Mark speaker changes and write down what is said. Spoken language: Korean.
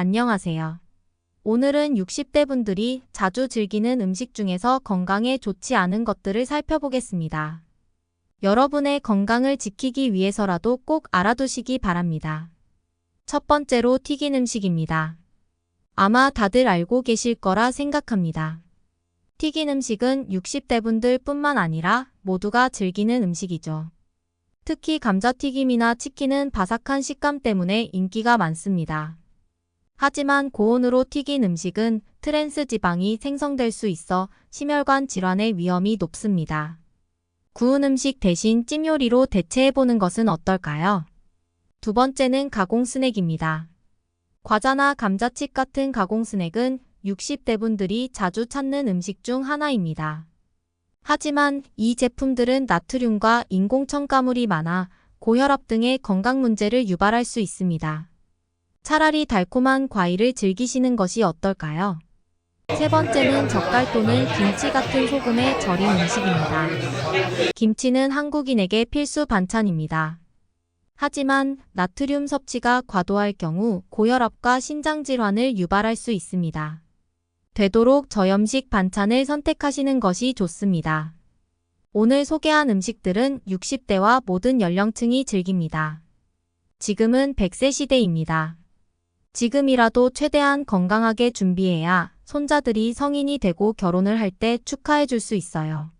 Speaker 1: 안녕하세요. 오늘은 60대 분들이 자주 즐기는 음식 중에서 건강에 좋지 않은 것들을 살펴보겠습니다. 여러분의 건강을 지키기 위해서라도 꼭 알아두시기 바랍니다. 첫 번째로 튀긴 음식입니다. 아마 다들 알고 계실 거라 생각합니다. 튀긴 음식은 60대 분들 뿐만 아니라 모두가 즐기는 음식이죠. 특히 감자튀김이나 치킨은 바삭한 식감 때문에 인기가 많습니다. 하지만 고온으로 튀긴 음식은 트랜스 지방이 생성될 수 있어 심혈관 질환의 위험이 높습니다. 구운 음식 대신 찜 요리로 대체해보는 것은 어떨까요? 두 번째는 가공 스낵입니다. 과자나 감자칩 같은 가공 스낵은 60대 분들이 자주 찾는 음식 중 하나입니다. 하지만 이 제품들은 나트륨과 인공 첨가물이 많아 고혈압 등의 건강 문제를 유발할 수 있습니다. 차라리 달콤한 과일을 즐기시는 것이 어떨까요? 세 번째는 젓갈 또는 김치 같은 소금에 절인 음식입니다. 김치는 한국인에게 필수 반찬입니다. 하지만 나트륨 섭취가 과도할 경우 고혈압과 신장 질환을 유발할 수 있습니다. 되도록 저염식 반찬을 선택하시는 것이 좋습니다. 오늘 소개한 음식들은 60대와 모든 연령층이 즐깁니다. 지금은 100세 시대입니다. 지금이라도 최대한 건강하게 준비해야 손자들이 성인이 되고 결혼을 할 때 축하해 줄 수 있어요.